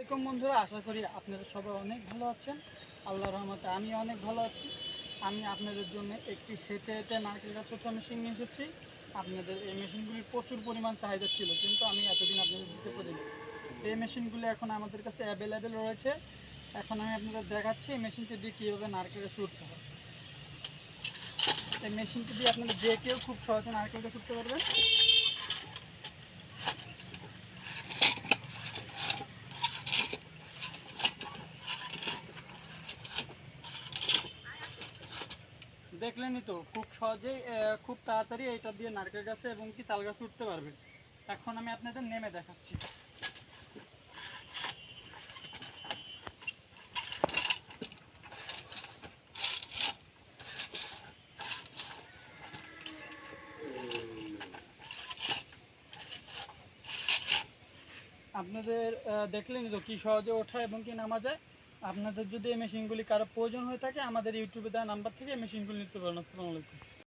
আসসালামাইকুম বন্ধুরা, আশা করি আপনারা সবাই অনেক ভালো আছেন। আল্লাহ রহমতে আমি অনেক ভালো আছি। আমি আপনাদের জন্য একটি হেঁটে হেঁটে নারকেল গাছ ছোটো মেশিন নিয়ে এসেছি। আপনাদের এই মেশিনগুলির প্রচুর পরিমাণ চাহিদা ছিল, কিন্তু আমি এতদিন আপনাদের দিতে পারিনি। এই মেশিনগুলি এখন আমাদের কাছে অ্যাভেলেবেল রয়েছে। এখন আমি আপনাদের দেখাচ্ছি এই মেশিনটি দিয়ে কীভাবে নারকেল গাছ উঠতে হয়। এই মেশিনটি দিয়ে আপনাদের যে কেউ খুব সহজে নারকেল গাছ উঠতে পারবেন। দেখলেনই তো খুব সহজেই খুব তাড়াতাড়ি এটা দিয়ে নারকেল গাছে এবং কি তাল গাছে উঠতে পারবে। এখন আমি আপনাদের নেমে দেখাচ্ছি। আপনাদের আহ, দেখলেনই তো কি সহজে ওঠা এবং কি নামা যায় আপনাদের যদি এই মেশিনগুলি কারও প্রয়োজন হয়ে থাকে, আমাদের ইউটিউবে দেওয়া নাম্বার থেকে এই মেশিনগুলি নিতে পারেন। আসসালামু আলাইকুম।